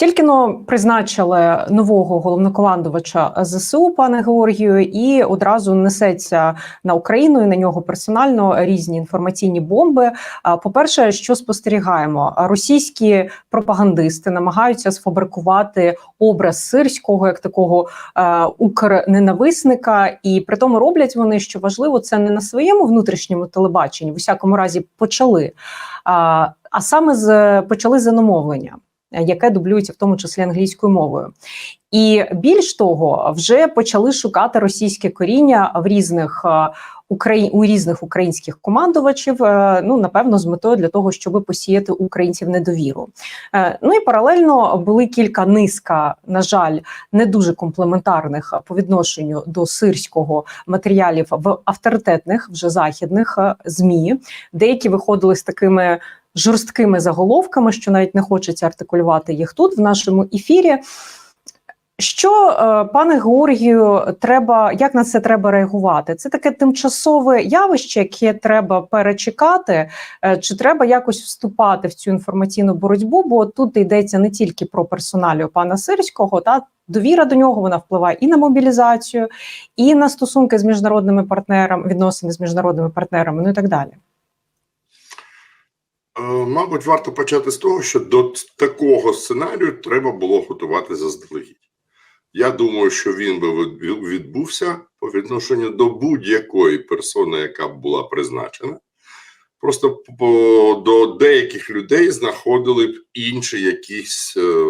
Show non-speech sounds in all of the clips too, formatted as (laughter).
Тільки но призначили нового головнокомандувача ЗСУ, пане Георгію, і одразу несеться на Україну і на нього персонально різні інформаційні бомби. А, По-перше, що спостерігаємо, російські пропагандисти намагаються сфабрикувати образ сирського як такого е, укрненависника, і при тому роблять вони, що важливо, це не на своєму внутрішньому телебаченні, в усякому разі почали, а, саме з почали з іномовлення яке дублюється в тому числі англійською мовою. І більш того, вже почали шукати російське коріння в різних е, Украї... у різних українських командувачів. е, Ну напевно, з метою для того, щоб посіяти українців недовіру. Е, Ну і паралельно були кілька низка, на жаль, не дуже комплементарних по відношенню до сирського матеріалів в авторитетних вже західних е, змі. Деякі виходили з такими жорсткими заголовками, що навіть не хочеться артикулювати їх тут в нашому ефірі. Що, е, пане Георгію, треба як на це треба реагувати? Це таке тимчасове явище, яке треба перечекати, е, чи треба якось вступати в цю інформаційну боротьбу? Бо тут йдеться не тільки про персоналію пана Сирського, та довіра до нього вона впливає і на мобілізацію, і на стосунки з міжнародними партнерами, відносини з міжнародними партнерами, ну і так далі. Е, Мабуть, варто почати з того, що до такого сценарію треба було готувати заздалегідь. Я думаю, що він би відбувся по відношенню до будь-якої персони, яка б була призначена. Просто до деяких людей знаходили б інші якісь е,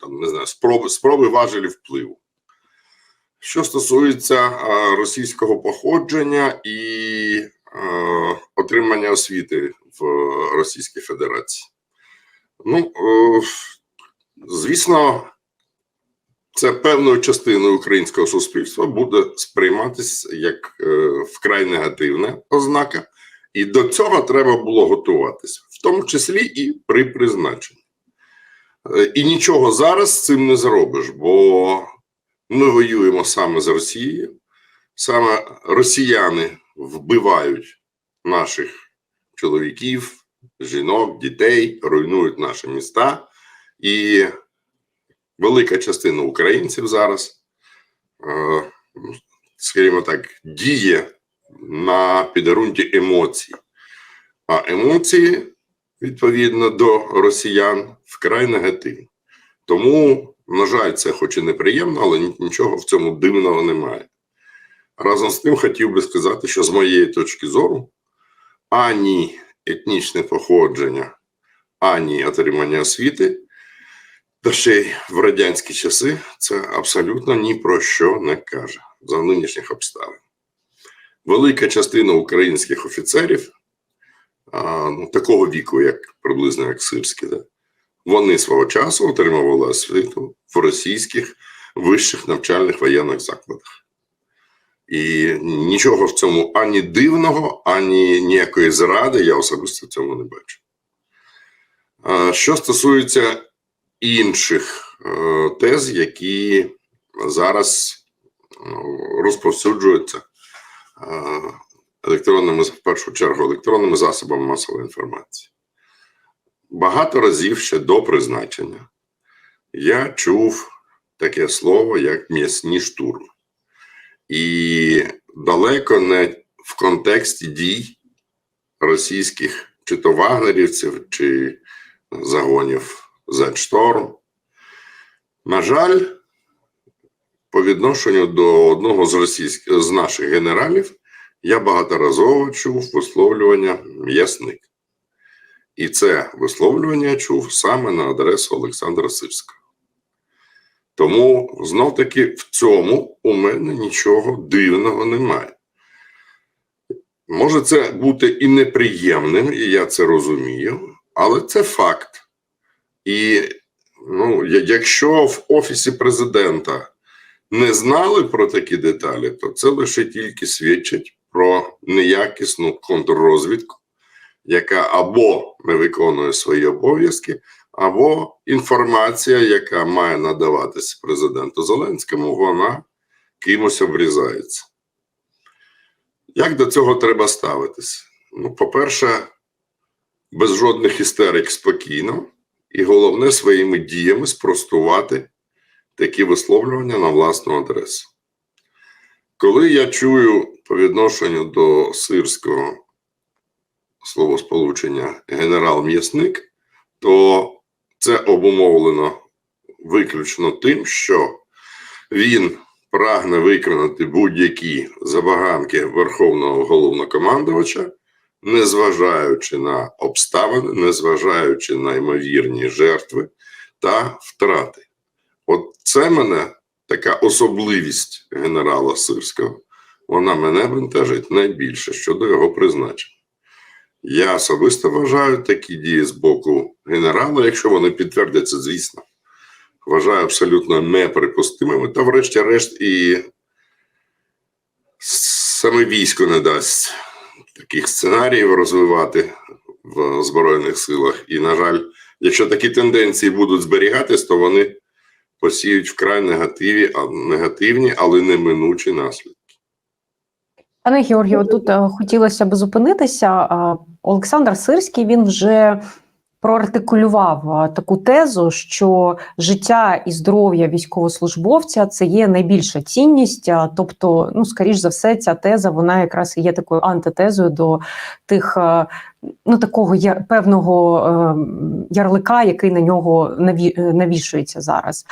там не знаю, спроби, спроби важелі впливу. Що стосується російського походження і отримання освіти в Російській Федерації. Ну, е, звісно, це певною частиною українського суспільства буде сприйматися як е, вкрай негативна ознака, і до цього треба було готуватися, в тому числі і при призначенні. Е, І нічого зараз з цим не зробиш, бо ми воюємо саме з Росією, саме росіяни вбивають наших чоловіків, жінок, дітей, руйнують наші міста. І велика частина українців зараз, е, скажімо так, діє на підґрунті емоцій. А емоції, відповідно до росіян, вкрай негативні. Тому, на жаль, це хоч і неприємно, але нічого в цьому дивного немає. Разом з тим хотів би сказати, що з моєї точки зору, ані етнічне походження, ані отримання освіти, та ще й в радянські часи, це абсолютно ні про що не каже за нинішніх обставин. Велика частина українських офіцерів, а, ну, такого віку, як приблизно як Сирський, да, вони свого часу отримували освіту в російських вищих навчальних воєнних закладах. І нічого в цьому ані дивного, ані ніякої зради я особисто в цьому не бачу. Що стосується інших е, тез, які зараз ну, розповсюджуються е, електронними, в першу чергу, електронними засобами масової інформації. Багато разів ще до призначення я чув таке слово, як м'ясні штурми. І далеко не в контексті дій російських чи то вагнерівців, чи загонів Зетшторм. На жаль, по відношенню до одного з російських з наших генералів я багаторазово чув висловлювання м'ясник. І це висловлювання чув саме на адресу Олександра Сирського. Тому знов таки в цьому у мене нічого дивного немає. Може це бути і неприємним, і я це розумію, але це факт. І ну, якщо в Офісі президента не знали про такі деталі, то це лише тільки свідчить про неякісну контррозвідку, яка або не виконує свої обов'язки, або інформація, яка має надаватися президенту Зеленському, вона кимось обрізається. Як до цього треба ставитися? Ну, по-перше, без жодних істерик спокійно і головне своїми діями спростувати такі висловлювання на власну адресу. Коли я чую по відношенню до сирського словосполучення генерал-м'ясник, то це обумовлено виключно тим, що він прагне виконати будь-які забаганки Верховного головнокомандувача, незважаючи на обставини, незважаючи на ймовірні жертви та втрати. От це мене така особливість генерала Сирського. Вона мене бентежить найбільше щодо його призначення. Я особисто вважаю такі дії з боку генерала, якщо вони підтвердяться, звісно, вважаю абсолютно неприпустимими, та, врешті-решт, і саме військо не дасть таких сценаріїв розвивати в Збройних силах. І, на жаль, якщо такі тенденції будуть зберігатись, то вони посіють вкрай негативі, негативні, але неминучі наслідки. Пане Георгію, тут е, хотілося б зупинитися. Олександр Сирський він вже проартикулював таку тезу, що життя і здоров'я військовослужбовця це є найбільша цінність. Тобто, ну скоріш за все, ця теза вона якраз є такою антитезою до тих. е, Ну, такого певного е, ярлика, який на нього наві, навішується зараз.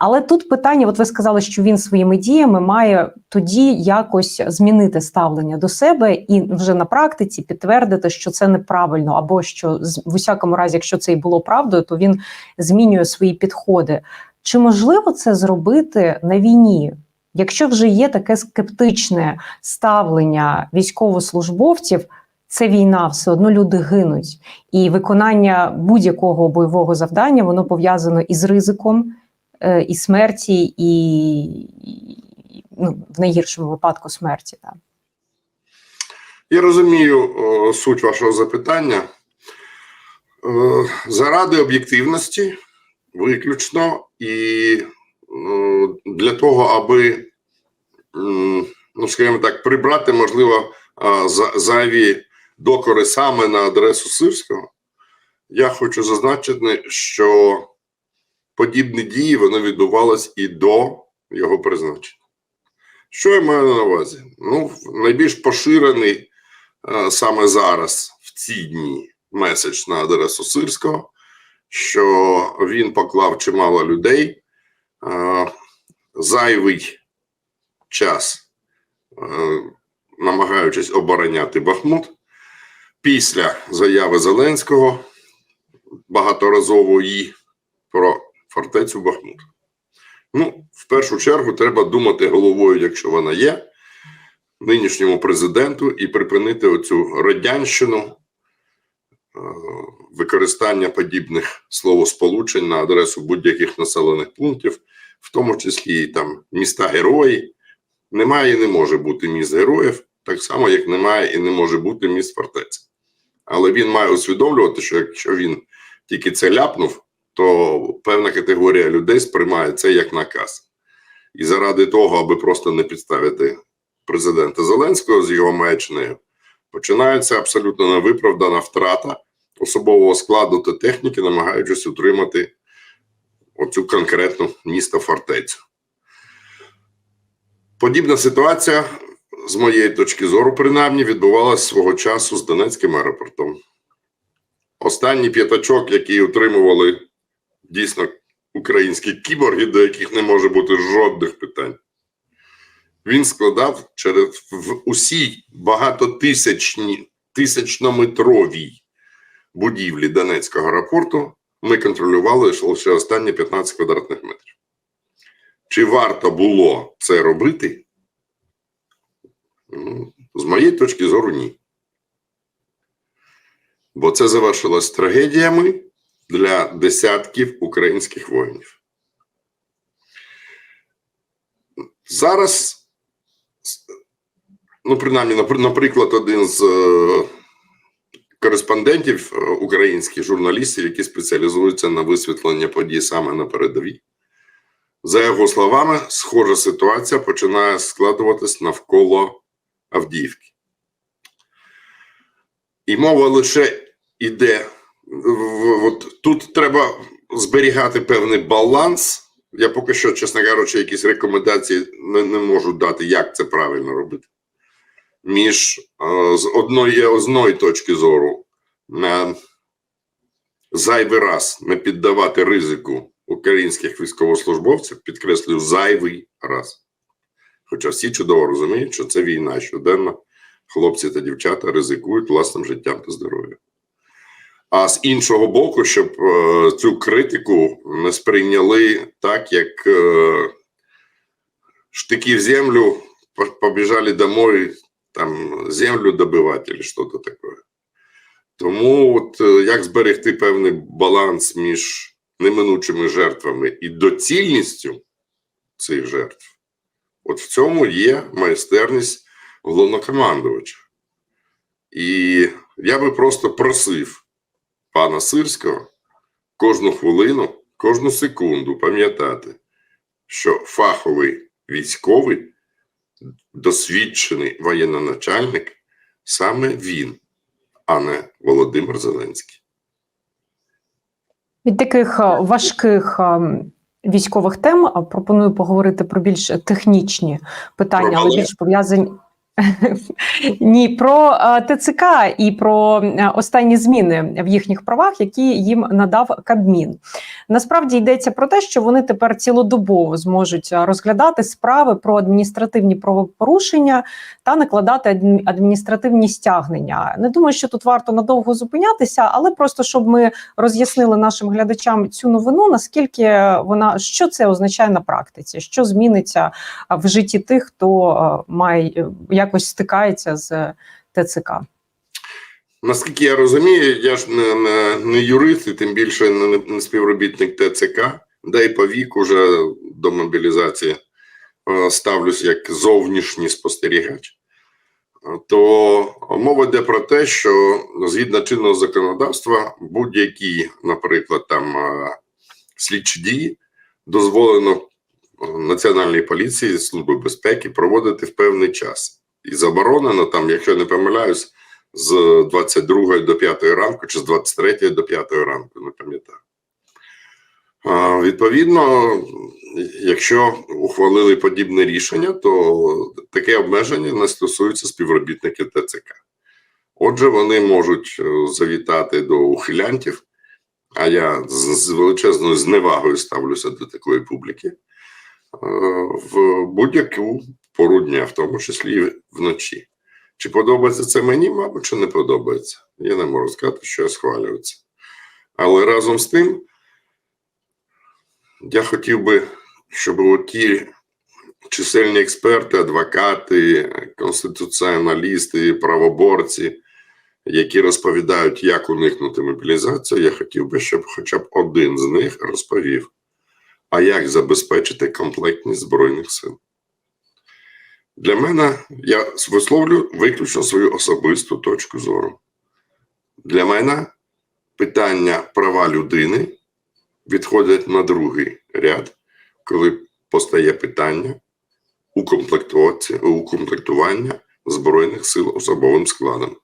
Але тут питання: от ви сказали, що він своїми діями має тоді якось змінити ставлення до себе і вже на практиці підтвердити, що це неправильно, або що в усякому разі, якщо це і було правдою, то він змінює свої підходи. Чи можливо це зробити на війні? Якщо вже є таке скептичне ставлення військовослужбовців, це війна, все одно люди гинуть, і виконання будь-якого бойового завдання воно пов'язано із ризиком, і смерті, і, ну, в найгіршому випадку смерті. Так. Я розумію о, суть вашого запитання. Е, заради об'єктивності, виключно, і е, для того, аби, ну, скажімо так, прибрати, можливо, зайві докори саме на адресу Сирського, я хочу зазначити, що подібні дії вони відбувались і до його призначення. Що я маю на увазі? Ну, найбільш поширений е, саме зараз, в ці дні, меседж на адресу Сирського, що він поклав чимало людей, е, зайвий час, е, намагаючись обороняти Бахмут. Після заяви Зеленського багаторазової про фортецю Бахмут. Ну, в першу чергу, треба думати головою, якщо вона є, нинішньому президенту і припинити оцю радянщину, е, використання подібних словосполучень на адресу будь-яких населених пунктів, в тому числі і там міста герої. Немає і не може бути міст героїв, так само, як немає і не може бути міст фортець. Але він має усвідомлювати, що якщо він тільки це ляпнув, то певна категорія людей сприймає це як наказ. І заради того, аби просто не підставити президента Зеленського з його маячнею, починається абсолютно невиправдана втрата особового складу та техніки, намагаючись утримати оцю конкретну місто фортецю. Подібна ситуація, з моєї точки зору, принаймні, відбувалася свого часу з Донецьким аеропортом. Останній п'ятачок, який утримували дійсно українські кіборги, до яких не може бути жодних питань. Він складав через в усій багатотисячні тисячнометровій будівлі Донецького аеропорту. Ми контролювали лише останні 15 квадратних метрів. Чи варто було це робити? Ну, з моєї точки зору, ні. Бо це завершилось трагедіями для десятків українських воїнів. Зараз, ну, принаймні, наприклад, один з е, кореспондентів е, українських журналістів, які спеціалізуються на висвітленні подій саме на передовій, за його словами, схожа ситуація починає складуватись навколо Авдіївки. І мова лише йде в- от тут треба зберігати певний баланс. Я поки що, чесно кажучи, якісь рекомендації не, не можу дати, як це правильно робити. Між е, з одної, одної точки зору на зайвий раз не піддавати ризику українських військовослужбовців, підкреслюю, зайвий раз. Хоча всі чудово розуміють, що це війна щоденно хлопці та дівчата ризикують власним життям та здоров'ям. А з іншого боку, щоб е, цю критику не сприйняли так, як е, штики в землю, побіжали домой, там землю добивати, чи щось таке. Тому от, е, як зберегти певний баланс між неминучими жертвами і доцільністю цих жертв, от в цьому є майстерність головнокомандувача. І я би просто просив пана Сирського кожну хвилину, кожну секунду пам'ятати, що фаховий військовий, досвідчений воєнноначальник саме він, а не Володимир Зеленський. Від таких е, важких е, військових тем е, пропоную поговорити про більш технічні питання, Про але більш пов'язані. (laughs) Ні, про е, ТЦК і про е, останні зміни в їхніх правах, які їм надав Кабмін. Насправді йдеться про те, що вони тепер цілодобово зможуть е, розглядати справи про адміністративні правопорушення та накладати адміністративні стягнення. Не думаю, що тут варто надовго зупинятися, але просто щоб ми роз'яснили нашим глядачам цю новину, наскільки вона що це означає на практиці, що зміниться в житті тих, хто має е, якось стикається з ТЦК. Наскільки я розумію, я ж не, не, не юрист, і тим більше не, не співробітник ТЦК, да й по віку вже до мобілізації е, ставлюсь як зовнішній спостерігач. Е, То мова йде про те, що згідно чинного законодавства будь-які, наприклад, там е, слідчі дії дозволено е, Національній поліції Служби безпеки проводити в певний час. І заборонено там, якщо я не помиляюсь, з 22 до 5 ранку чи з 23 до 5 ранку, не пам'ятаю. Відповідно, якщо ухвалили подібне рішення, то таке обмеження не стосується співробітників ТЦК. Отже, вони можуть е, завітати до ухилянтів, а я з з величезною зневагою ставлюся до такої публіки е, в будь-яку пору дня, в тому числі і вночі. Чи подобається це мені, мабуть, чи не подобається. Я не можу сказати, що я схвалюю. Але разом з тим, я хотів би, щоб ті чисельні експерти, адвокати, конституціоналісти, правоборці, які розповідають, як уникнути мобілізацію, я хотів би, щоб хоча б один з них розповів, а як забезпечити комплектність Збройних сил. Для мене я висловлю виключно свою особисту точку зору. Для мене питання права людини відходять на другий ряд, коли постає питання укомплектування Збройних сил особовим складом.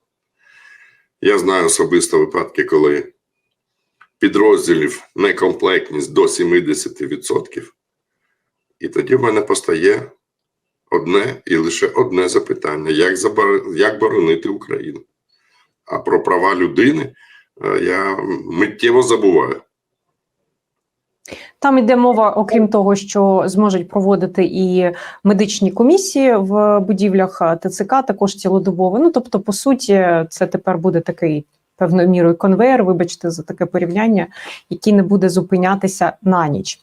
Я знаю особисто випадки, коли підрозділів некомплектність до 70%, і тоді в мене постає одне і лише одне запитання: як, забор... як боронити Україну? А про права людини е, я миттєво забуваю. Там йде мова, окрім того, що зможуть проводити і медичні комісії в будівлях ТЦК, також цілодобово. Ну тобто, по суті, це тепер буде такий певною мірою конвейер. Вибачте за таке порівняння, який не буде зупинятися на ніч.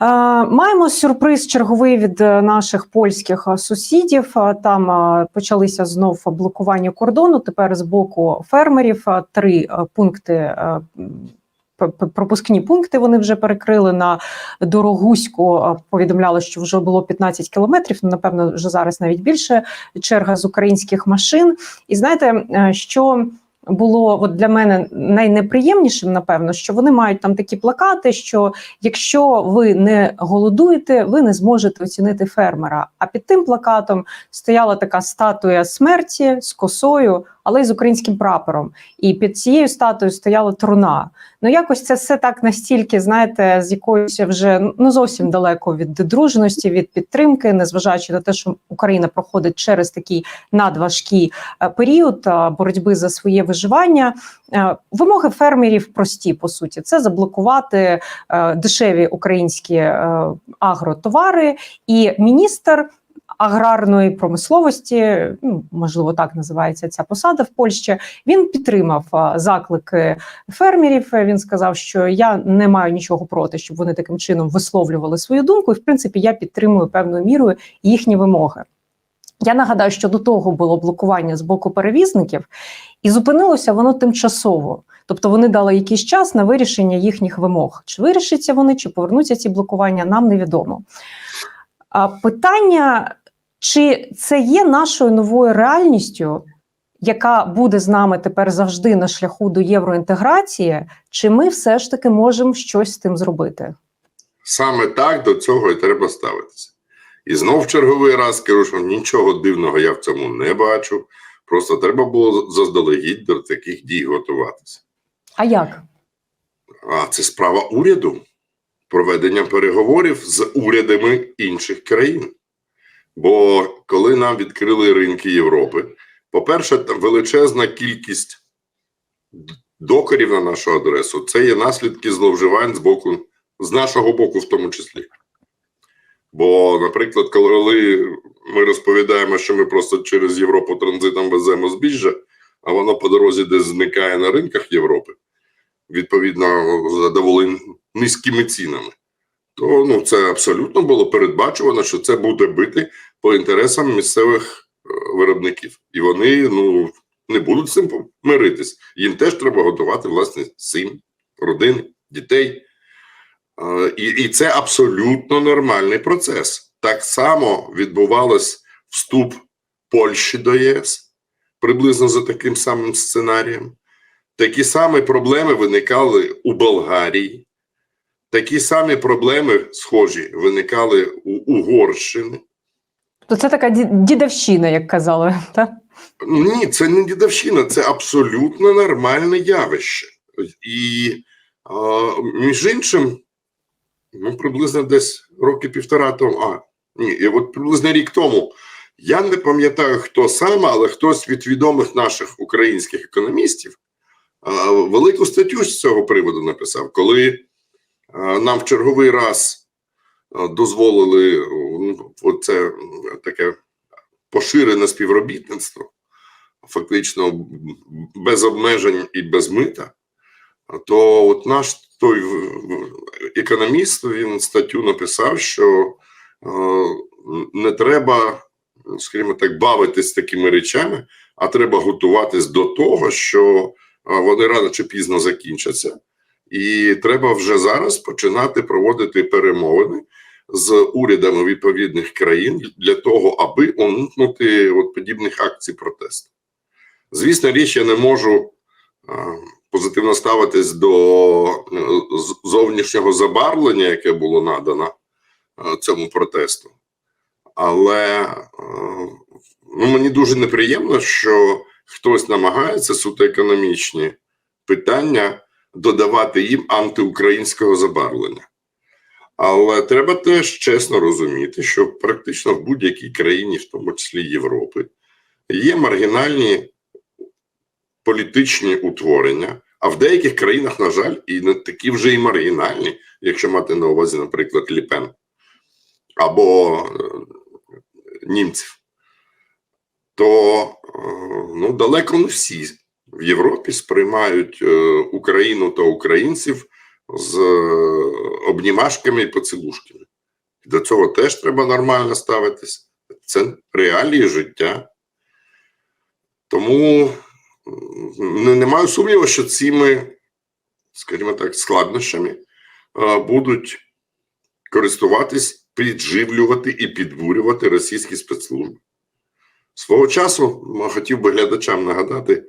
Е, Маємо сюрприз черговий від е, наших польських е, сусідів. Там почалися знов блокування кордону. Тепер з боку фермерів три пункти. Пропускні пункти вони вже перекрили на Дорогуську. Повідомляли, що вже було 15 кілометрів. Ну, напевно, вже зараз навіть більше черга з українських машин. І знаєте, що було от для мене найнеприємнішим, напевно, що вони мають там такі плакати, що якщо ви не голодуєте, ви не зможете оцінити фермера. А під тим плакатом стояла така статуя смерті з косою, але й з українським прапором. І під цією статуєю стояла труна. Ну якось це все так настільки, знаєте, з якоюсь вже ну зовсім далеко від дружності, від підтримки, незважаючи на те, що Україна проходить через такий надважкий е, період е, боротьби за своє виживання. Е, Вимоги фермерів прості по суті: це заблокувати дешеві українські агротовари, і міністр. Аграрної промисловості, ну можливо, так називається ця посада в Польщі. Він підтримав заклики фермерів. Він сказав, що я не маю нічого проти, щоб вони таким чином висловлювали свою думку. І в принципі, я підтримую певною мірою їхні вимоги. Я нагадаю, що до того було блокування з боку перевізників, і зупинилося воно тимчасово. Тобто вони дали якийсь час на вирішення їхніх вимог. Чи вирішаться вони, чи повернуться ці блокування, нам невідомо. А питання, чи це є нашою новою реальністю, яка буде з нами тепер завжди на шляху до євроінтеграції, чи ми все ж таки можемо щось з тим зробити? Саме так до цього і треба ставитися. І знов черговий раз скажу, що нічого дивного я в цьому не бачу. Просто треба було заздалегідь до таких дій готуватися. А як? А це справа уряду проведення переговорів з урядами інших країн. Бо коли нам відкрили ринки Європи, по-перше, величезна кількість докорів на нашу адресу це є наслідки зловживань з боку, з нашого боку, в тому числі. Бо, наприклад, коли ми розповідаємо, що ми просто через Європу транзитом веземо збіжжя, а воно по дорозі десь зникає на ринках Європи, відповідно, за доволі низькими цінами, то ну, це абсолютно було передбачувано, що це буде бити по інтересам місцевих е, виробників. І вони ну, не будуть з цим миритись. Їм теж треба готувати власне сім, родини, дітей. Е, І, і це абсолютно нормальний процес. Так само відбувалось вступ Польщі до ЄС приблизно за таким самим сценарієм. Такі самі проблеми виникали у Болгарії, такі самі проблеми, схожі, виникали у Угорщини. То це така ді- дідовщина, як казали. (laughs) Так? Ні, це не дідовщина, це абсолютно нормальне явище. І а, між іншим, ну, приблизно десь роки півтора тому, а ні, і от приблизно рік тому. Я не пам'ятаю, хто саме, але хтось від відомих наших українських економістів а, велику статтю з цього приводу написав, коли а, нам в черговий раз дозволили оце таке поширене співробітництво, фактично без обмежень і без мита, то от наш той економіст він статтю написав, що е, не треба, скажімо так, бавитись такими речами, а треба готуватись до того, що е, вони рано чи пізно закінчаться, і треба вже зараз починати проводити перемовини з урядами відповідних країн для того, аби уникнути от подібних акцій протесту. Звісно, річ, я не можу позитивно ставитись до е, зовнішнього забарвлення, яке було надано е, цьому протесту. Але е, ну, мені дуже неприємно, що хтось намагається суто економічні питання додавати їм антиукраїнського забарвлення. Але треба теж чесно розуміти, що практично в будь-якій країні, в тому числі Європи, є маргінальні політичні утворення, а в деяких країнах, на жаль, і не такі вже і маргінальні, якщо мати на увазі, наприклад, Ліпен або е, німців, то е, ну, далеко не всі в Європі сприймають е, Україну та українців з е, обнімашками і поцілушками. До цього теж треба нормально ставитись. Це реалії життя. Тому не, не маю сумніву, що цими, скажімо так, складнощами е, будуть користуватись, підживлювати і підбурювати російські спецслужби. Свого часу хотів би глядачам нагадати,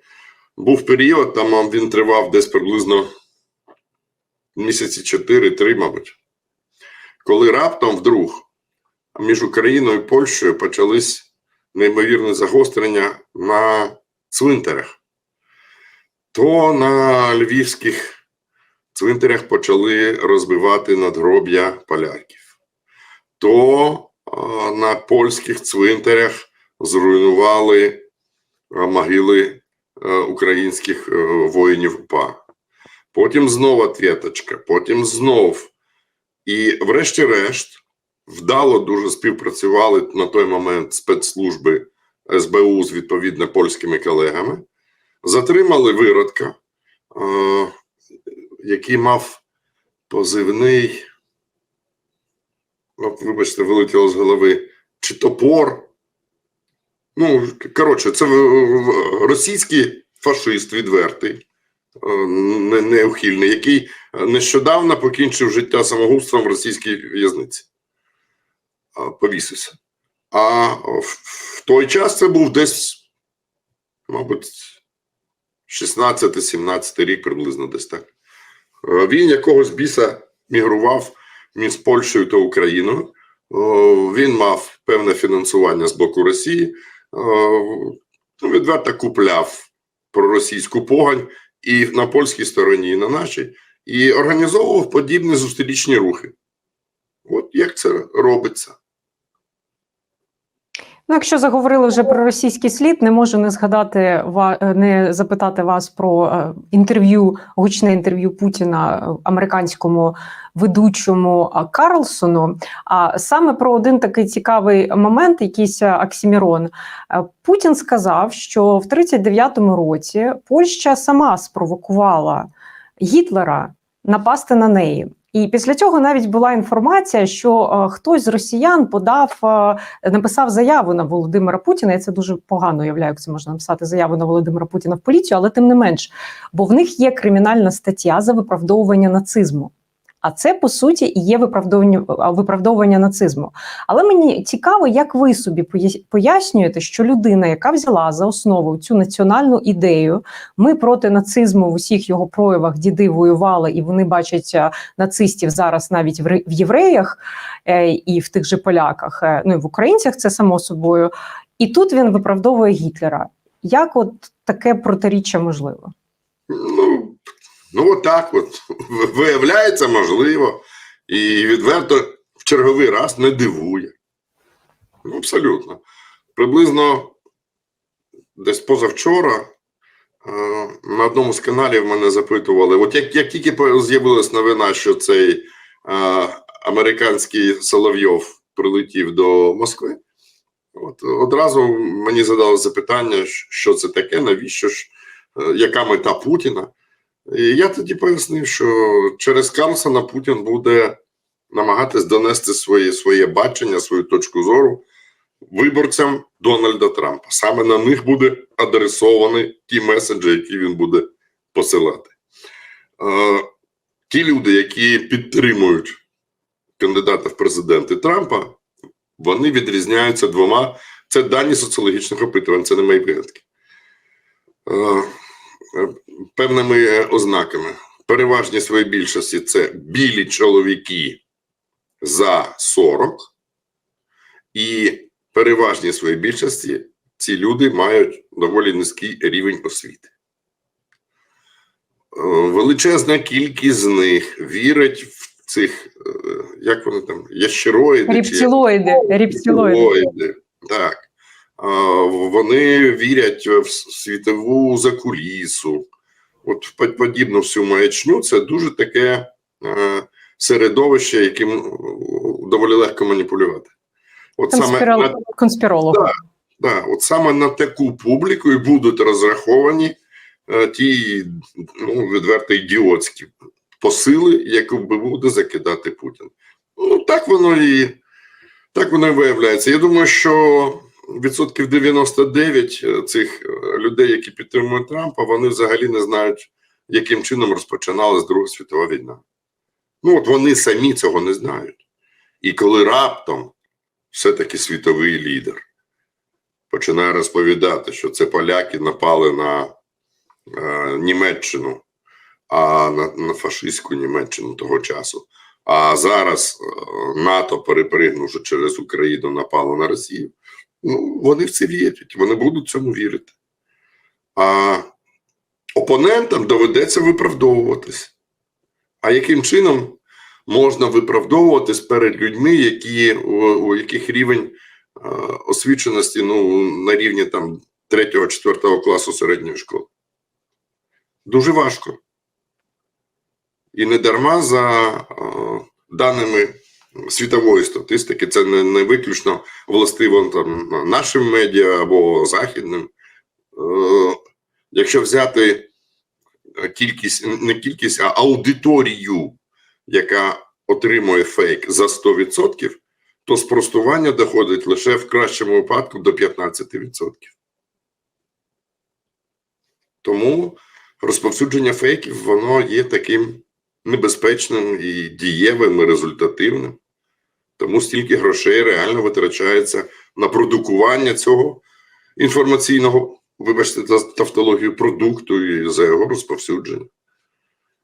був період, там він тривав десь приблизно місяці 4-3, мабуть, коли раптом вдруг між Україною і Польщею почались неймовірні загострення на цвинтарях, то на львівських цвинтарях почали розбивати надгроб'я поляків, то на польських цвинтарях зруйнували могили українських е, воїнів УПА. Потім знов ответочка, потім знов. І, врешті-решт, вдало дуже співпрацювали на той момент спецслужби СБУ з відповідно польськими колегами, затримали виродка, е, який мав позивний, от, вибачте, вилетіло з голови, чи топор. Ну, коротше, це російський фашист відвертий, неухильний, який нещодавно покінчив життя самогубством в російській в'язниці. Повісився. А в, той час це був десь, мабуть, 16-17 рік приблизно десь так. Е, Він якогось біса мігрував між Польщею та Україною. Він мав певне фінансування з боку Росії. Ну, Відверто купляв проросійську погань і на польській стороні, і на нашій, і організовував подібні зустрічні рухи. От як це робиться. Ну, якщо заговорили вже про російський слід, не можу не згадати не запитати вас про е, інтерв'ю, гучне інтерв'ю Путіна е, американському ведучому е, Карлсону. А саме про один такий цікавий момент, якийсь Оксімірон. Путін сказав, що в 39-му році Польща сама спровокувала Гітлера напасти на неї. І після цього навіть була інформація, що е, хтось з росіян подав е, написав заяву на Володимира Путіна. Я це дуже погано уявляю, як це можна написати заяву на Володимира Путіна в поліцію, але тим не менш, бо в них є кримінальна стаття за виправдовування нацизму. А це по суті і є виправдовування виправдовування нацизму. Але мені цікаво, як ви собі пояснюєте, що людина, яка взяла за основу цю національну ідею, ми проти нацизму в усіх його проявах діди воювали, і вони бачать е, нацистів зараз навіть в євреях е, і в тих же поляках, е, ну і в українцях це само собою. І тут він виправдовує Гітлера. Як от таке протиріччя можливо? Ну, ну от так от. Виявляється, можливо. І відверто в черговий раз не дивує. Ну, абсолютно. Приблизно десь позавчора е, на одному з каналів мене запитували: от як, як тільки з'явилась новина, що цей е, американський Соловйов прилетів до Москви, от, одразу мені задали запитання, що це таке, навіщо ж, е, яка мета Путіна. Я тоді пояснив, що через Карлсона Путін буде намагатись донести своє, своє бачення, свою точку зору виборцям Дональда Трампа. Саме на них буде адресовані ті меседжі, які він буде посилати. Е, ті люди, які підтримують кандидата в президенти Трампа, вони відрізняються двома. Це дані соціологічних опитувань, це не мої вигадки. Е, певними е, ознаками. Переважні своїй більшості це білі чоловіки за 40, і переважній своїй більшості ці люди мають доволі низький рівень освіти. Е, Величезна кількість з них вірить в цих, е, як вони там, ящероїди рептилоїди. Рептилоїди, Так. Вони вірять в світову закулісу. От подібну всю маячню це дуже таке е, середовище, яким е, доволі легко маніпулювати. От саме, Конспірол... на, Конспіролог. да, от саме на таку публіку і будуть розраховані е, ті ну, відверто ідіотські посили, які буде закидати Путін. Ну, так воно і так воно і виявляється. Я думаю, що відсотків 99 цих е, людей, які підтримують Трампа, вони взагалі не знають, яким чином розпочиналась Друга світова війна. Ну, от вони самі цього не знають. І коли раптом все-таки світовий лідер починає розповідати, що це поляки напали на е, Німеччину, а на, на фашистську Німеччину того часу. А зараз е, НАТО, перепригнувши через Україну, напало на Росію. Ну, вони в це вірять, вони будуть цьому вірити. а опонентам доведеться виправдовуватись. А яким чином можна виправдовуватись перед людьми, які, у, у яких рівень е, освіченості ну, на рівні там 3-4 класу середньої школи? Дуже важко. І не дарма за е, даними світової статистики, це не, не виключно властиво там, нашим медіа або західним. Е, якщо взяти е, кількість, не кількість, а аудиторію, яка отримує фейк за 100%, то спростування доходить лише в кращому випадку до 15%. Тому розповсюдження фейків воно є таким небезпечним і дієвим, і результативним. Тому стільки грошей реально витрачається на продукування цього інформаційного, вибачте, за тавтологію продукту і за його розповсюдження.